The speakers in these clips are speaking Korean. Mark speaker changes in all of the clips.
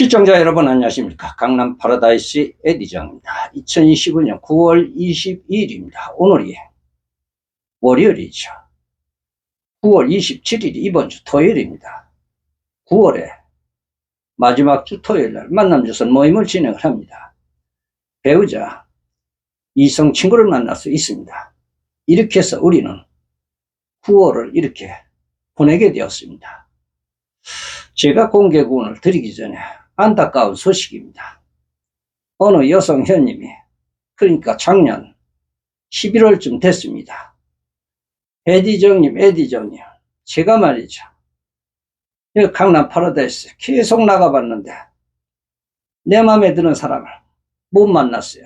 Speaker 1: 시청자 여러분 안녕하십니까? 강남 파라다이스 에디장입니다. 2025년 9월 22일입니다. 오늘이 월요일이죠. 9월 27일이 이번 주 토요일입니다. 9월에 마지막 주 토요일날 만남조선 모임을 진행을 합니다. 배우자 이성 친구를 만날 수 있습니다. 이렇게 해서 우리는 9월을 이렇게 보내게 되었습니다. 제가 공개구원을 드리기 전에 안타까운 소식입니다. 어느 여성 현님이 그러니까 작년 11월쯤 됐습니다. 에디정님, 에디정님, 제가 말이죠. 강남 파라다이스 계속 나가봤는데 내 마음에 드는 사람을 못 만났어요.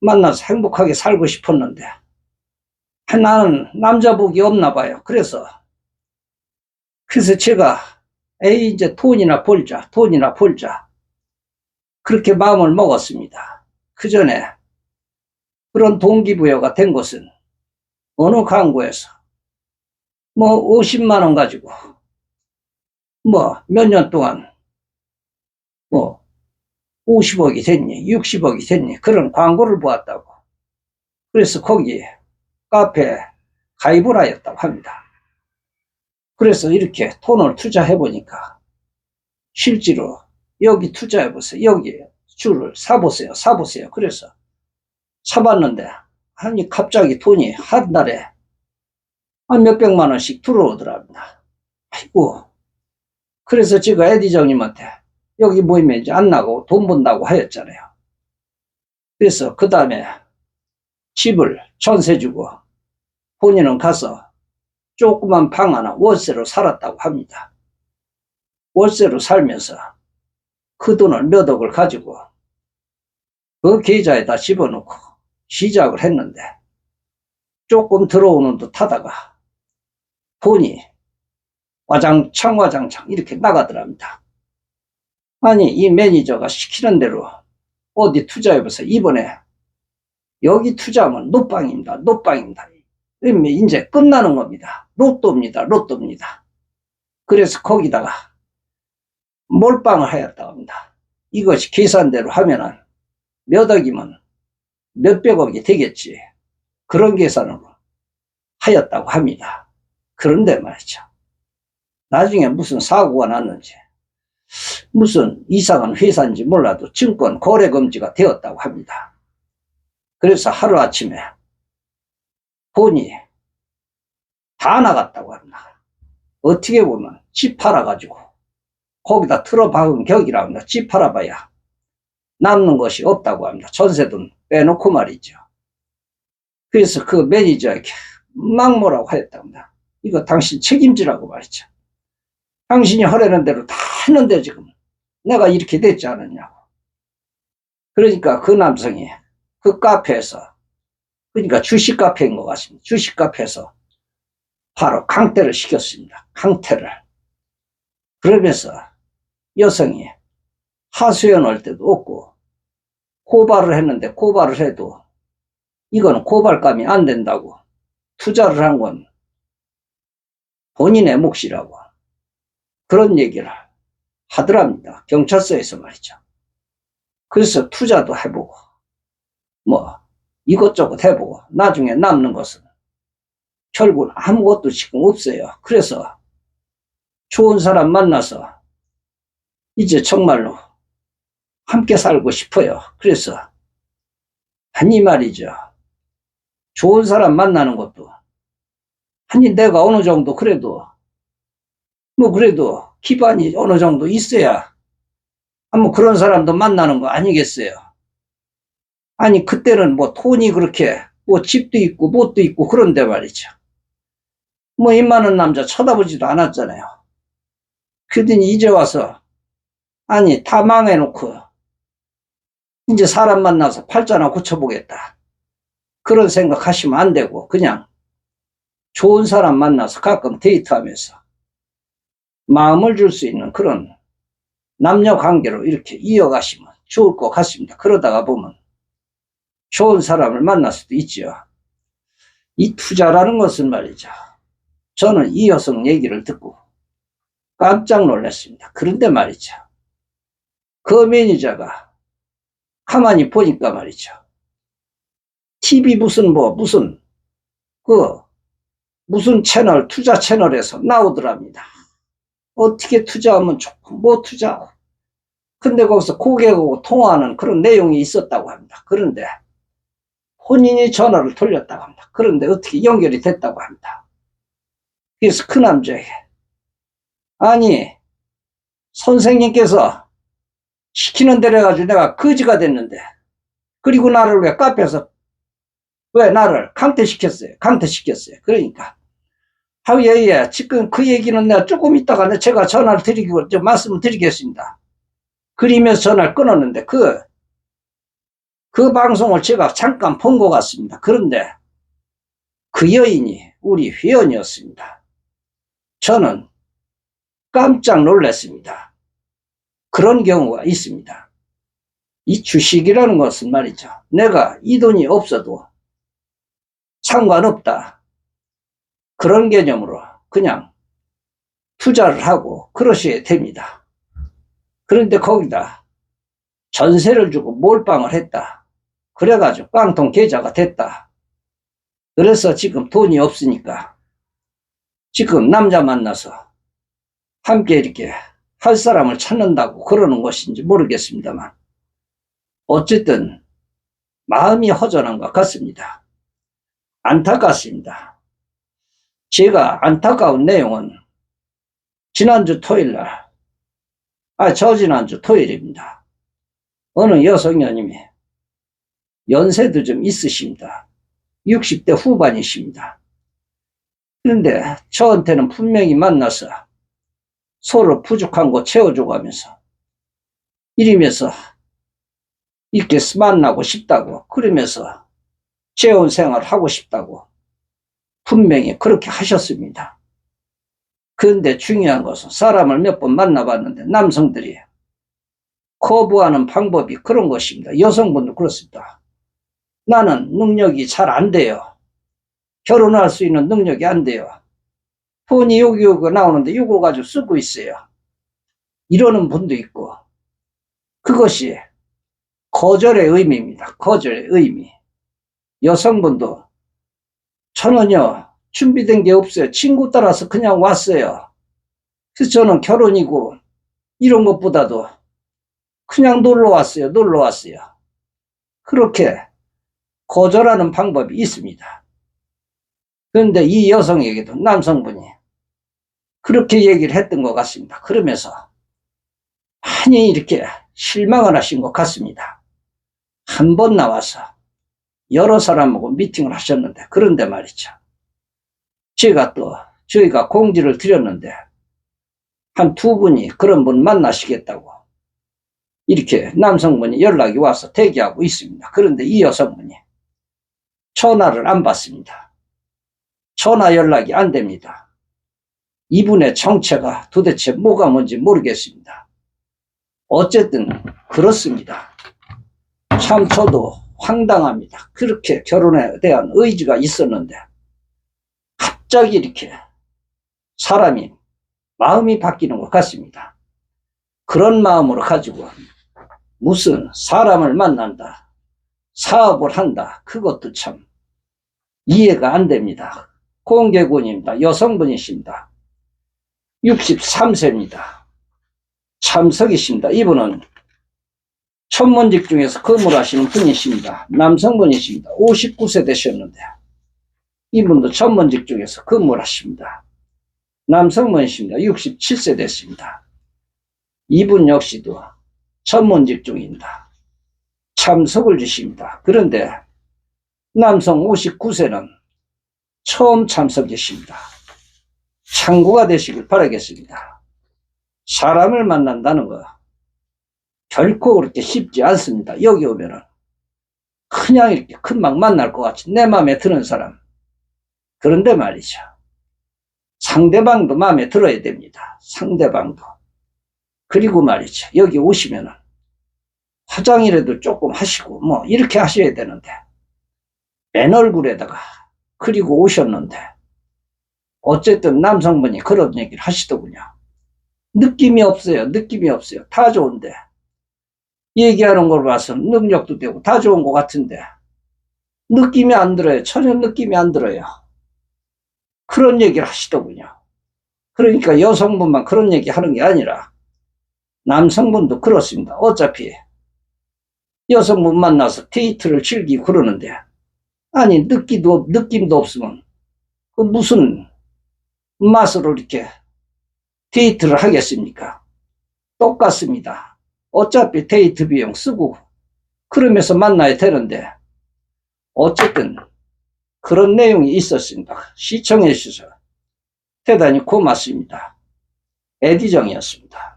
Speaker 1: 만나서 행복하게 살고 싶었는데 나는 남자 복이 없나 봐요. 그래서 그래서 제가 에이 이제 돈이나 벌자 돈이나 벌자 그렇게 마음을 먹었습니다. 그 전에 그런 동기부여가 된 것은 어느 광고에서 뭐 50만 원 가지고 뭐 몇 년 동안 뭐 50억이 됐니 60억이 됐니 그런 광고를 보았다고 그래서 거기에 카페에 가입을 하였다고 합니다. 그래서 이렇게 돈을 투자해 보니까 실제로 여기 투자해 보세요. 여기 줄을 사보세요. 사보세요. 그래서 사봤는데 아니 갑자기 돈이 한 달에 한 몇백만 원씩 들어오더랍니다. 아이고 그래서 제가 에디정님한테 여기 모이면 이제 안 나가고 돈 번다고 하였잖아요. 그래서 그 다음에 집을 전세 주고 본인은 가서 조그만 방 하나 월세로 살았다고 합니다. 월세로 살면서 그 돈을 몇 억을 가지고 그 계좌에다 집어넣고 시작을 했는데 조금 들어오는 듯 하다가 돈이 와장창 와장창 이렇게 나가더랍니다. 아니 이 매니저가 시키는 대로 어디 투자해보세요. 이번에 여기 투자하면 노빵입니다. 노빵입니다. 이제 끝나는 겁니다. 로또입니다. 로또입니다. 그래서 거기다가 몰빵을 하였다고 합니다. 이것이 계산대로 하면은 몇 억이면 몇백억이 되겠지. 그런 계산으로 하였다고 합니다. 그런데 말이죠. 나중에 무슨 사고가 났는지, 무슨 이상한 회사인지 몰라도 증권 거래 금지가 되었다고 합니다. 그래서 하루아침에 돈이 다 나갔다고 합니다. 어떻게 보면 집 팔아가지고 거기다 틀어박은 격이라 합니다. 집 팔아봐야 남는 것이 없다고 합니다. 전세돈 빼놓고 말이죠. 그래서 그 매니저에게 막 뭐라고 하였다고 합니다. 이거 당신 책임지라고 말이죠. 당신이 하려는 대로 다 했는데 지금 내가 이렇게 됐지 않았냐고. 그러니까 그 남성이 그 카페에서 그러니까 주식 카페인 것 같습니다. 주식 카페에서 바로 강퇴를 시켰습니다. 강퇴를. 그러면서 여성이 하소연 할 때도 없고 고발을 했는데 고발을 해도 이건 고발감이 안 된다고 투자를 한 건 본인의 몫이라고 그런 얘기를 하더랍니다. 경찰서에서 말이죠. 그래서 투자도 해보고 뭐 이것저것 해보고 나중에 남는 것은 결국은 아무것도 지금 없어요. 그래서 좋은 사람 만나서 이제 정말로 함께 살고 싶어요. 그래서 아니 말이죠. 좋은 사람 만나는 것도 아니 내가 어느 정도 그래도 뭐 그래도 기반이 어느 정도 있어야 한번 그런 사람도 만나는 거 아니겠어요. 아니 그때는 뭐 돈이 그렇게 뭐 집도 있고 뭣도 있고 그런데 말이죠. 뭐 입많은 남자 쳐다보지도 않았잖아요. 그러더니 이제 와서 아니 다 망해놓고 이제 사람 만나서 팔자나 고쳐보겠다. 그런 생각하시면 안 되고 그냥 좋은 사람 만나서 가끔 데이트하면서 마음을 줄 수 있는 그런 남녀 관계로 이렇게 이어가시면 좋을 것 같습니다. 그러다가 보면 좋은 사람을 만날 수도 있죠. 이 투자라는 것은 말이죠. 저는 이 여성 얘기를 듣고 깜짝 놀랐습니다. 그런데 말이죠. 그 매니저가 가만히 보니까 말이죠. TV 무슨 뭐 무슨 그 무슨 채널 투자 채널에서 나오더랍니다. 어떻게 투자하면 좋고 뭐 투자 근데 거기서 고객하고 통화하는 그런 내용이 있었다고 합니다. 그런데 본인이 전화를 돌렸다고 합니다. 그런데 어떻게 연결이 됐다고 합니다. 그래서 그 남자에게 아니 선생님께서 시키는 대로 해가지고 내가 거지가 됐는데 그리고 나를 왜 카페에서 왜 나를 강퇴시켰어요? 강퇴시켰어요. 그러니까 아, 예, 예. 지금 그 얘기는 내가 조금 있다가 내- 제가 전화를 드리고, 좀 말씀을 드리겠습니다. 그리면서 전화를 끊었는데, 그, 그 방송을 제가 잠깐 본 것 같습니다. 그런데 그 여인이 우리 회원이었습니다. 저는 깜짝 놀랐습니다. 그런 경우가 있습니다. 이 주식이라는 것은 말이죠. 내가 이 돈이 없어도 상관없다. 그런 개념으로 그냥 투자를 하고 그러셔야 됩니다. 그런데 거기다 전세를 주고 몰빵을 했다. 그래가지고 깡통 계좌가 됐다. 그래서 지금 돈이 없으니까 지금 남자 만나서 함께 이렇게 할 사람을 찾는다고 그러는 것인지 모르겠습니다만 어쨌든 마음이 허전한 것 같습니다. 안타깝습니다. 제가 안타까운 내용은 지난주 토요일 날, 아, 저지난주 토요일입니다. 어느 여성녀님이 연세도 좀 있으십니다. 60대 후반이십니다. 그런데 저한테는 분명히 만나서 서로 부족한 거 채워주고 하면서 이러면서 이렇게 만나고 싶다고 그러면서 재혼 생활 하고 싶다고 분명히 그렇게 하셨습니다. 그런데 중요한 것은 사람을 몇 번 만나봤는데 남성들이 거부하는 방법이 그런 것입니다. 여성분도 그렇습니다. 나는 능력이 잘 안 돼요. 결혼할 수 있는 능력이 안 돼요. 돈이 여기 여기 나오는데 이거 가지고 쓰고 있어요. 이러는 분도 있고 그것이 거절의 의미입니다. 거절의 의미. 여성분도 저는요 준비된 게 없어요. 친구 따라서 그냥 왔어요. 그래서 저는 결혼이고 이런 것보다도 그냥 놀러 왔어요. 놀러 왔어요. 그렇게 거절하는 방법이 있습니다. 그런데 이 여성에게도 남성분이 그렇게 얘기를 했던 것 같습니다. 그러면서 많이 이렇게 실망을 하신 것 같습니다. 한 번 나와서 여러 사람하고 미팅을 하셨는데 그런데 말이죠. 제가 또 저희가 공지를 드렸는데 한 두 분이 그런 분 만나시겠다고 이렇게 남성분이 연락이 와서 대기하고 있습니다. 그런데 이 여성분이 전화를 안 받습니다. 전화 연락이 안 됩니다. 이분의 정체가 도대체 뭐가 뭔지 모르겠습니다. 어쨌든 그렇습니다. 참 저도 황당합니다. 그렇게 결혼에 대한 의지가 있었는데 갑자기 이렇게 사람이 마음이 바뀌는 것 같습니다. 그런 마음으로 가지고 무슨 사람을 만난다, 사업을 한다, 그것도 참 이해가 안 됩니다. 공개군입니다. 여성분이십니다. 63세입니다. 참석이십니다. 이분은 천문직 중에서 근무하시는 분이십니다. 남성분이십니다. 59세 되셨는데 이분도 천문직 중에서 근무를 하십니다. 남성분이십니다. 67세 됐습니다. 이분 역시도 천문직 중입니다. 참석을 주십니다. 그런데 남성 59세는 처음 참석이십니다. 참고가 되시길 바라겠습니다. 사람을 만난다는 거 결코 그렇게 쉽지 않습니다. 여기 오면은 그냥 이렇게 금방 만날 것 같이 내 마음에 드는 사람. 그런데 말이죠. 상대방도 마음에 들어야 됩니다. 상대방도. 그리고 말이죠. 여기 오시면은 화장이라도 조금 하시고 뭐 이렇게 하셔야 되는데 맨 얼굴에다가 그리고 오셨는데 어쨌든 남성분이 그런 얘기를 하시더군요. 느낌이 없어요. 느낌이 없어요. 다 좋은데 얘기하는 걸 봐서 능력도 되고 다 좋은 것 같은데 느낌이 안 들어요. 전혀 느낌이 안 들어요. 그런 얘기를 하시더군요. 그러니까 여성분만 그런 얘기 하는 게 아니라 남성분도 그렇습니다. 어차피 여성분 만나서 데이트를 즐기고 그러는데 아니 느끼도 느낌도 없으면 그 무슨 맛으로 이렇게 데이트를 하겠습니까? 똑같습니다. 어차피 데이트 비용 쓰고 그러면서 만나야 되는데 어쨌든 그런 내용이 있었습니다. 시청해 주셔서 대단히 고맙습니다. 에디정이었습니다.